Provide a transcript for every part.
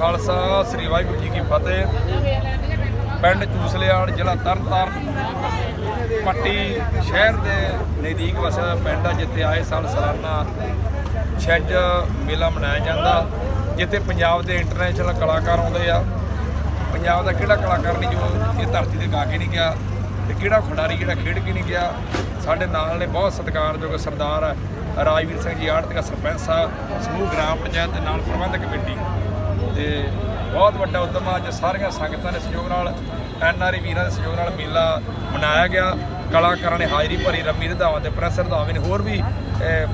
ਖਾਲਸਾ, ਸ੍ਰੀ ਵਾਹਿਗੁਰੂ ਜੀ ਕੀ ਫਤਿਹ। ਪਿੰਡ ਚੂਸਲਿਆੜ ਜ਼ਿਲ੍ਹਾ ਤਰਨਤਾਰਨ। ਪੱਟੀ ਸ਼ਹਿਰ ਦੇ ਨਜ਼ਦੀਕ ਵਸਿਆ ਪਿੰਡ ਆ, ਜਿੱਥੇ ਆਏ ਸਾਲ ਸਾਲਾਨਾ ਛੱਜ ਮੇਲਾ ਮਨਾਇਆ ਜਾਂਦਾ। ਜਿੱਥੇ ਪੰਜਾਬ ਦੇ ਇੰਟਰਨੈਸ਼ਨਲ ਕਲਾਕਾਰ ਆਉਂਦੇ ਆ। ਪੰਜਾਬ ਦਾ ਕਿਹੜਾ ਕਲਾਕਾਰ ਨਹੀਂ ਜੋ ਇਹ ਧਰਤੀ ਤੇ ਗਾ ਕੇ ਨਹੀਂ ਗਿਆ, ਤੇ ਕਿਹੜਾ ਖਿਡਾਰੀ ਜਿਹੜਾ ਖੇਡ ਕੇ ਨਹੀਂ ਗਿਆ। ਸਾਡੇ ਨਾਲ ਨੇ ਬਹੁਤ ਸਤਿਕਾਰਯੋਗ ਸਰਦਾਰ ਰਾਜਵੀਰ ਸਿੰਘ ਜੀ ਆੜਤੀਆ ਸਰਪੰਚ ਸਾਹਿਬ, ਸਮੂਹ ਗ੍ਰਾਮ ਪੰਚਾਇਤ ਦੇ ਨਾਲ ਪ੍ਰਬੰਧਕ ਕਮੇਟੀ। ਤੇ ਬਹੁਤ ਵੱਡਾ ਉਦਮ ਆ। ਅੱਜ ਸਾਰੀਆਂ ਸੰਗਤਾਂ ਦੇ ਸਹਿਯੋਗ ਨਾਲ ਐਨਆਰਈ ਵੀਰਾਂ ਦੇ ਸਹਿਯੋਗ ਨਾਲ ਮੇਲਾ ਮਨਾਇਆ ਗਿਆ। ਕਲਾਕਾਰਾਂ ਨੇ ਹਾਜ਼ਰੀ ਭਰੀ ਰੰਮੀ ਰਧਾਵਾਂ ਤੇ ਪ੍ਰੈਸ ਰਧਾਵੇਂ ਨੇ ਹੋਰ ਵੀ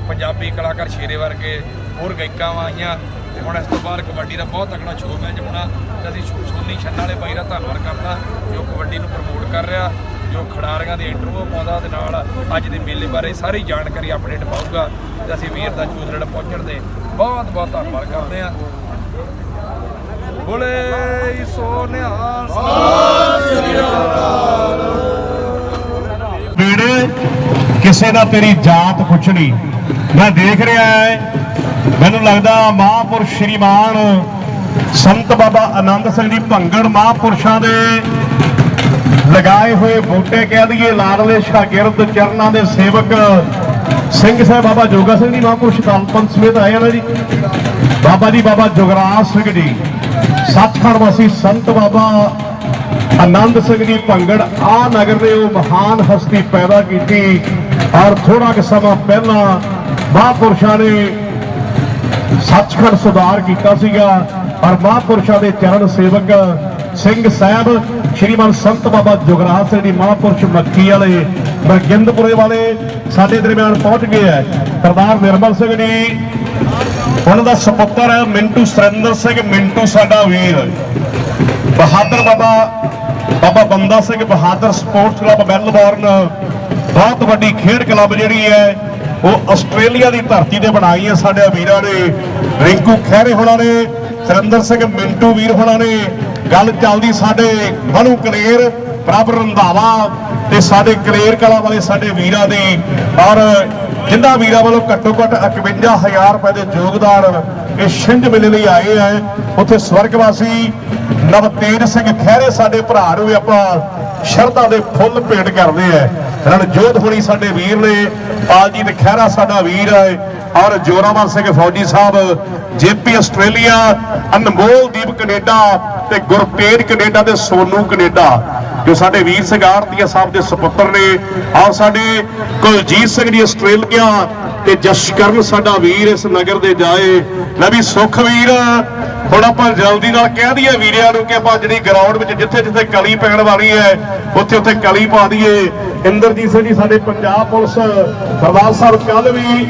ਪੰਜਾਬੀ ਕਲਾਕਾਰ ਸ਼ੇਰੇ ਵਰਗੇ ਹੋਰ ਗਾਇਕਾਂ ਆਈਆਂ। ਤੇ ਹੁਣ ਇਸ ਤੋਂ ਬਾਅਦ ਕਬੱਡੀ ਦਾ ਬਹੁਤ ਤਕੜਾ ਸ਼ੋਅ ਮੈਚ ਹੋਣਾ ਤੇ ਅਸੀਂ ਸੋਨੀ ਛੰਨਾ ਵਾਲੇ ਬਾਈ ਦਾ ਧੰਨਵਾਦ ਕਰਦਾ, ਜੋ ਕਬੱਡੀ ਨੂੰ ਪ੍ਰਮੋਟ ਕਰ ਰਿਹਾ, ਜੋ ਖਿਡਾਰੀਆਂ ਦੇ ਇੰਟਰਵਿਊ ਪਾਉਂਦਾ ਤੇ ਨਾਲ ਅੱਜ ਦੇ ਮੇਲੇ ਬਾਰੇ ਸਾਰੀ ਜਾਣਕਾਰੀ ਅਪਡੇਟ ਪਾਊਗਾ। ਤੇ ਅਸੀਂ ਵੀਰ ਦਾ ਚੂਸਲੜ ਪਹੁੰਚਣ ਦੇ ਬਹੁਤ ਬਹੁਤ ਧੰਨਵਾਦ ਕਰਦੇ ਹਾਂ। ਬੋਲੇ ਸੋ ਨਿਹਾਲ ਵੀੜੇ ਕਿਸੇ ਦਾ ਤੇਰੀ ਜਾਤ ਪੁੱਛਣੀ ਮੈਂ ਦੇਖ ਰਿਹਾ ਹੈ ਮੈਨੂੰ ਲੱਗਦਾ ਮਹਾਂਪੁਰਸ਼ ਸ਼੍ਰੀਮਾਨ ਸੰਤ ਬਾਬਾ ਆਨੰਦ ਸਿੰਘ ਜੀ ਭੰਗੜ ਮਹਾਂਪੁਰਸ਼ਾਂ ਦੇ ਲਗਾਏ ਹੋਏ ਬੂਟੇ ਕਹਿ ਦਈਏ, ਲਾਡਲੇ ਸ਼ਾਗਿਰਦ ਚਰਨਾਂ ਦੇ ਸੇਵਕ ਸਿੰਘ ਸਾਹਿਬ ਬਾਬਾ ਜੋਗਾ ਸਿੰਘ ਜੀ ਮਹਾਂਪੁਰਸ਼ ਦਲਪੰਥ ਸਮੇਤ ਆਏ ਆ ਨਾ ਜੀ। ਬਾਬਾ ਜੀ, ਬਾਬਾ ਜੁਗਰਾਜ ਸਿੰਘ ਜੀ। ਸੱਚਖੰਡ ਵਾਸੀ ਸੰਤ ਬਾਬਾ ਆਨੰਦ ਸਿੰਘ ਜੀ ਭੰਗੜ ਆ ਨਗਰ ਦੇ ਉਹ ਮਹਾਨ ਹਸਤੀ ਪੈਦਾ ਕੀਤੀ ਔਰ ਥੋੜਾ ਕਿ ਸਮਾਂ ਪਹਿਲਾਂ ਮਹਾਂਪੁਰਸ਼ਾਂ ਨੇ ਸੱਚਖੰਡ ਸੁਧਾਰ ਕੀਤਾ ਸੀਗਾ ਔਰ ਮਹਾਂਪੁਰਸ਼ਾਂ ਦੇ ਚਰਨ ਸੇਵਕ ਸਿੰਘ ਸਾਹਿਬ, ਸ਼੍ਰੀਮਾਨ ਸੰਤ ਬਾਬਾ ਜੁਗਰਾਜ ਸਿੰਘ ਜੀ ਮਹਾਂਪੁਰਸ਼ ਮੱਕੀ ਵਾਲੇ ਬਰਗਿੰਦਪੁਰੇ ਵਾਲੇ ਸਾਡੇ ਦਰਮਿਆਨ ਪਹੁੰਚ ਗਏ ਹੈ। ਸਰਦਾਰ ਨਿਰਮਲ ਸਿੰਘ ਜੀ ਉਹਨਾਂ ਦਾ ਸੁਪੁੱਤਰ ਹੈ ਮਿੰਟੂ ਸੁਰਿੰਦਰ ਸਿੰਘ, ਮਿੰਟੂ ਸਾਡਾ ਵੀਰ। Bahadur Baba Baba Banda Singh Bahadur sports club Melbourne. ਬਹੁਤ ਵੱਡੀ ਖੇਡ ਕਲੱਬ ਜਿਹੜੀ ਹੈ, ਉਹ ਆਸਟ੍ਰੇਲੀਆ ਦੀ ਧਰਤੀ ਤੇ ਬਣਾਈ ਹੈ ਸਾਡੇ ਵੀਰਾਂ ਨੇ। ਰਿੰਕੂ ਖਹਿਰੇ ਹੋਣਾ ਨੇ, ਸੁਰਿੰਦਰ ਸਿੰਘ ਮਿੰਟੂ ਵੀਰ ਹੋਣਾ ਨੇ। ਗੱਲ ਚੱਲਦੀ ਸਾਡੇ ਮਨੂ ਕਲੇਰ, ਬਰਾਬਰ ਰੰਧਾਵਾ। ਤੇ ਸਾਡੇ ਕਲੇਰ ਕਲਾ ਵਾਲੇ, ਸਾਡੇ ਵੀਰਾਂ ਦੀ, ਔਰ ਜਿੰਨਾ ਵੀਰਾਂ ਵੱਲੋਂ ਘੱਟੋ ਘੱਟ 51000 ਰੁਪਏ ਦੇ ਯੋਗਦਾਨ ਇਹ ਛਿੰਝ ਮੇਲੇ ਲਈ ਆਏ ਆ। ਉੱਥੇ ਸਵਰਗਵਾਸੀ ਨਵਤੇਜ ਸਿੰਘ ਖਹਿਰੇ ਸਾਡੇ ਭਰਾ ਨੂੰ ਆਪਾਂ ਸ਼ਰਧਾ ਦੇ ਫੁੱਲ ਭੇਟ ਕਰਦੇ ਆ। ਰਣਜੋਤ ਹੋਣੀ ਸਾਡੇ ਵੀਰ ਨੇ, ਪਾਲਜੀਤ ਖਹਿਰਾ ਸਾਡਾ ਵੀਰ ਹੈ, ਔਰ ਜੋਰਾਵਰ ਸਿੰਘ ਫੌਜੀ Sahib, JP Australia, Anmol Deep Canada ਤੇ ਗੁਰਤੇਜ ਕੈਨੇਡਾ ਤੇ ਸੋਨੂ ਕੈਨੇਡਾ। ਜੋ ਸਾਡੇ ਵੀਰ ਸਿੰਘ ਆੜਤੀਆ ਸਾਹਿਬ ਦੇ ਸੁਪੁੱਤਰ ਨੇ ਔਰ ਸਾਡੇ ਕੁਲਜੀਤ ਸਿੰਘ ਜੀ ਆਸਟ੍ਰੇਲੀਆ ਤੇ ਜਸ਼ਕਰਨ ਸਾਡਾ ਵੀਰ ਇਸ ਨਗਰ ਦੇ ਜਾਏ। ਮੈਂ ਵੀ ਸੁਖ ਵੀਰ, ਹੁਣ ਆਪਾਂ ਜਲਦੀ ਨਾਲ ਕਹਿ ਦਈਏ ਵੀਰਿਆਂ ਨੂੰ ਕਿ ਆਪਾਂ ਜਿਹੜੀ ਗਰਾਊਂਡ ਵਿੱਚ ਜਿੱਥੇ ਜਿੱਥੇ ਕਲੀ ਪੈਣ ਵਾਲੀ ਹੈ, ਉੱਥੇ ਉੱਥੇ ਕਲੀ ਪਾ ਦਈਏ। ਇੰਦਰਜੀਤ ਸਿੰਘ ਜੀ, ਸਾਡੇ ਪੰਜਾਬ ਪੁਲਿਸ ਸਰਦਾਰ ਸਾਹਿਬ ਕੱਲ ਵੀ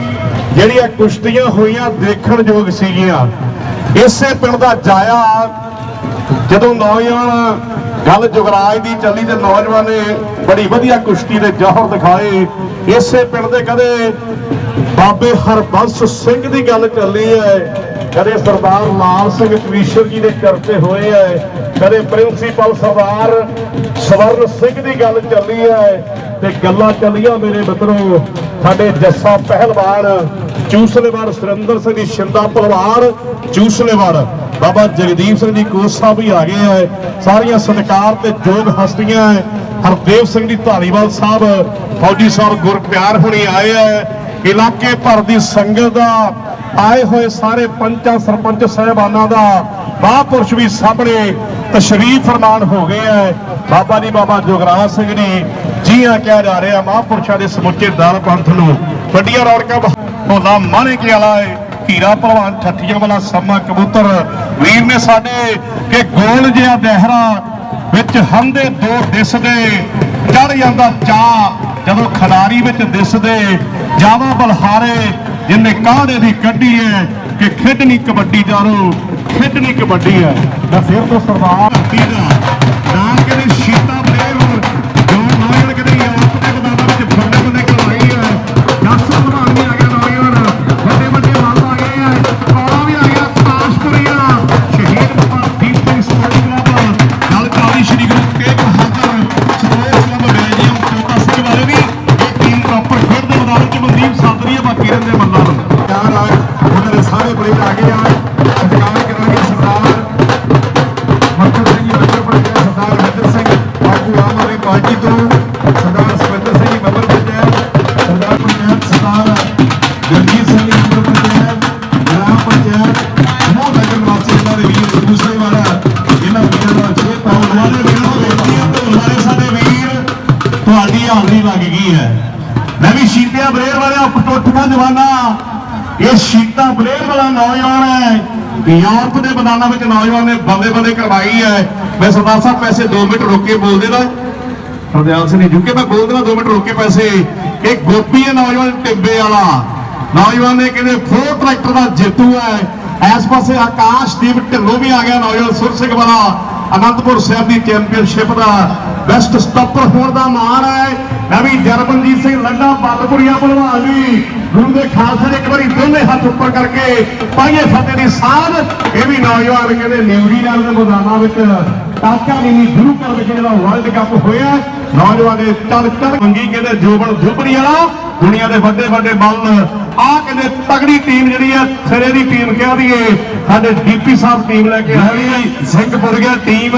ਜਿਹੜੀਆਂ ਕੁਸ਼ਤੀਆਂ ਹੋਈਆਂ ਦੇਖਣ ਯੋਗ ਸੀਗੀਆਂ। ਇਸੇ ਪਿੰਡ ਦਾ ਜਾਇਆ, ਜਦੋਂ ਨੌਜਵਾਨ ਗੱਲ ਜੁਗਰਾਜ ਦੀ ਚੱਲੀ ਤੇ ਨੌਜਵਾਨ ਨੇ ਬੜੀ ਵਧੀਆ ਕੁਸ਼ਤੀ ਦੇ ਜੌਹਰ ਦਿਖਾਏ। ਇਸੇ ਪਿੰਡ ਦੇ ਕਦੇ ਬਾਬੇ ਹਰਬੰਸ ਸਿੰਘ ਦੀ ਗੱਲ ਚੱਲੀ ਹੈ, ਕਦੇ ਸਰਦਾਰ ਲਾਲ ਸਿੰਘ ਕਵੀਸ਼ਰ ਜੀ ਦੇ ਚਰਚੇ ਹੋਏ ਹੈ, ਕਦੇ ਪ੍ਰਿੰਸੀਪਲ ਸਰਦਾਰ ਸਵਰਨ ਸਿੰਘ ਦੀ ਗੱਲ ਚੱਲੀ ਹੈ ਤੇ ਗੱਲਾਂ ਚੱਲੀਆਂ ਮੇਰੇ ਮਿੱਤਰੋ, ਸਾਡੇ ਜੱਸਾ ਪਹਿਲਵਾਨ ਚੂਸਲੇਵਾਲ ਸੁਰਿੰਦਰ ਸਿੰਘ ਦੀ ਸ਼ਿੰਦਾ ਪਹਿਲਵਾਨ ਚੂਸਲੇਵਾਲ ਬਾਬਾ ਜਗਦੀਪ ਸਿੰਘ ਜੀ ਕੋਸ ਸਾਹਿਬ ਵੀ ਆ ਗਏ ਐ। ਸਾਰੀਆਂ ਸਤਿਕਾਰ ਤੇ ਯੋਗ ਹਸਤੀਆਂ ਹਰਦੇਵ ਸਿੰਘ ਜੀ ਧਾਲੀਵਾਲ ਸਾਹਿਬ, ਫੌਜੀ ਸਾਹਿਬ ਗੁਰਪਿਆਰ ਹੁਣੀ ਆਏ ਐ। ਇਲਾਕੇ ਭਰ ਦੀ ਸੰਗਤ ਦਾ ਆਏ ਹੋਏ ਸਾਰੇ ਪੰਚਾਂ, ਸਰਪੰਚ ਸਾਹਿਬਾਨਾਂ ਦਾ ਮਹਾਂਪੁਰਸ਼ ਵੀ ਸਾਹਮਣੇ ਤਸ਼ਰੀਫ ਫਰਮਾਨ ਹੋ ਗਏ ਐ। ਬਾਬਾ ਜੀ, ਬਾਬਾ ਜੋਗਰਾਜ ਸਿੰਘ ਜੀ, ਜੀਆਂ ਕਿਹਾ ਜਾ ਰਿਹਾ ਮਹਾਂਪੁਰਸ਼ਾਂ ਦੇ ਸਮੁੱਚੇ ਦਲ ਪੰਥ ਨੂੰ। ਵੱਡੀਆਂ ਰੌਣਕਾਂ ਹੋਲਾ ਮਾਣੇ ਕੇ ਵਾਲਾ ਏ ਹੀਰਾ ਭਲਵਾਨ ਠੱਠੀਆਂ ਵਾਲਾ ਸਮਾ ਕਬੂਤਰ। ਵੀਰ ਨੇ ਸਾਡੇ ਕਿ ਗੋਲ ਜਿਹਾ ਦਹਿਰਾ ਵਿੱਚ ਹੰਦੇ ਦੋ ਦਿਸਦੇ, ਚੜ ਜਾਂਦਾ ਚਾ, ਜਦੋਂ ਖਿਡਾਰੀ ਵਿੱਚ ਦਿਸਦੇ, ਜਾਵਾ ਬਲਹਾਰੇ, ਜਿੰਨੇ ਕਾਹਦੇ ਦੀ ਕੱਢੀ ਹੈ ਕਿ ਖੇਡਣੀ ਕਬੱਡੀ ਜਾਰੋ, ਖੇਡਣੀ ਕਬੱਡੀ ਹੈ ਮੈਂ ਫਿਰ ਤੋਂ ਸਰਦਾਰ ਹੱਤੀ ਦਾ ਯਾਰ ਆ ਉਹਨਾਂ ਦੇ ਸਾਰੇ ਪਲੇਅਰ ਆ ਗਏ ਆ ਇੰਤਜ਼ਾਮ ਕਰਾਂਗੇ ਸਰਦਾਰ ਮੱਕਰ ਸਿੰਘ ਮੈਂਬਰ ਬਣਿਆ ਸਰਦਾਰ ਮੱਕਰ ਸਿੰਘ ਆਗੂ ਆਮ ਆਦਮੀ ਪਾਰਟੀ ਤੋਂ। ਸਰਦਾਰ ਸਵਿੰਦਰ ਸਿੰਘ ਮੈਂਬਰ ਬਣਿਆ ਸਰਦਾਰ ਬਣਿਆ ਸਰਦਾਰ ਜਗਜੀਤ ਸਿੰਘ ਮੈਂਬਰ ਬਣਿਆ ਗ੍ਰਾਮ ਪੰਚਾਇਤ ਮੋਹ ਨਗਰ ਵਾਸੀ ਦਾ ਵੀਰ ਦੂਸਰੇ ਵਾਲਾ ਇਹਨਾਂ ਵੀਰਾਂ ਦਾ ਜੇ ਤਾਂ ਉਹਨਾਂ ਨੇ ਕਿਹਨੂੰ ਬੇਨਤੀ ਹੈ ਤੇ ਸਾਰੇ ਸਾਡੇ ਵੀਰ। ਤੁਹਾਡੀ ਹਾਜ਼ਰੀ ਲੱਗ ਗਈ ਹੈ। ਮੈਂ ਵੀ ਸ਼ੀਤਿਆ ਬਰੇਰ ਵਾਲਿਆ ਉੱਠਦਾ ਜਵਾਨਾ। ਇਹ ਸ਼ੀਤਾ ਬਰੇਰ ਵਾਲਾ ਨੌਜਵਾਨ ਹੈ। ਯੂਰਪ ਦੇ ਬਨਾਨਾ ਵਿੱਚ ਨੌਜਵਾਨ ਨੇ ਬੰਦੇ ਬੰਦੇ ਕਰਵਾਈ ਹੈ। ਮੈਂ ਸਰਦਾਰ ਸਾਹਿਬ, ਪੈਸੇ 2 ਮਿੰਟ ਰੋਕ ਕੇ ਬੋਲ ਦੇਦਾ ਹਰਦਿਆਲ ਸਿੰਘ ਜੁਕੇ ਮੈਂ ਬੋਲ ਦੇਣਾ 2 ਮਿੰਟ ਰੋਕ ਕੇ ਪੈਸੇ। ਇਹ ਗੋਪੀ ਹੈ ਨੌਜਵਾਨ ਟਿੱਬੇ ਵਾਲਾ। ਨੌਜਵਾਨ ਨੇ ਕਹਿੰਦੇ, ਫੋਰ ਟਰੈਕਟਰ ਦਾ ਜੇਤੂ ਹੈ। ਇਸ ਪਾਸੇ ਆਕਾਸ਼ਦੀਪ ਢਿੱਲੋਂ ਵੀ ਆ ਗਿਆ, ਨੌਜਵਾਨ ਸੁਰ ਸਿੰਘ ਵਾਲਾ। ਅਨੰਦਪੁਰ ਸਾਹਿਬ ਦੀ ਚੈਂਪੀਅਨਸ਼ਿਪ ਦਾ ਬੈਸਟ ਸਟਾਪਰ ਹੋਣ ਦਾ ਮਾਣ ਹੈ। ਮੈਂ ਵੀ ਜਰਮਨਜੀਤ ਸਿੰਘ ਲੱਡਾ ਬੱਲਪੁਰੀਆ ਭਲਵਾਨ ਜੀ। ਗੁਰੂ ਦੇ ਖਾਲਸੇ ਨੇ ਇੱਕ ਵਾਰੀ ਦੋਨੇ ਹੱਥ ਉੱਪਰ ਕਰਕੇ ਪਾਈਏ ਫਤਿਹ ਦੀ ਸਾਧ ਇਹ ਵੀ ਨੌਜਵਾਨ ਕਹਿੰਦੇ ਨਿਊਜ਼ੀਲੈਂਡ ਦੇ ਮੈਦਾਨਾਂ ਵਿੱਚ ਟਾਕਾ ਨਹੀਂ ਗੁਰੂ ਘਰ ਵਿੱਚ ਜਿਹੜਾ ਵਰਲਡ ਕੱਪ ਹੋਇਆ। ਨੌਜਵਾਨ ਦੇ ਚੱਲ ਚੱਲ ਮੰਗੀ ਕਹਿੰਦੇ ਜੋਬਨ ਧੁੱਪੜੀ ਵਾਲਾ। ਦੁਨੀਆ ਦੇ ਵੱਡੇ ਵੱਡੇ ਬਲ ਆ ਕਹਿੰਦੇ ਤਗੜੀ ਟੀਮ ਜਿਹੜੀ ਹੈ, ਸਿਰੇ ਦੀ ਟੀਮ ਕਹਿ ਦਈਏ। ਸਾਡੇ ਡੀਪੀ ਸਾਹਿਬ ਟੀਮ ਲੈ ਕੇ ਆਈ ਸਿੰਘਪੁਰ ਗਿਆ ਟੀਮ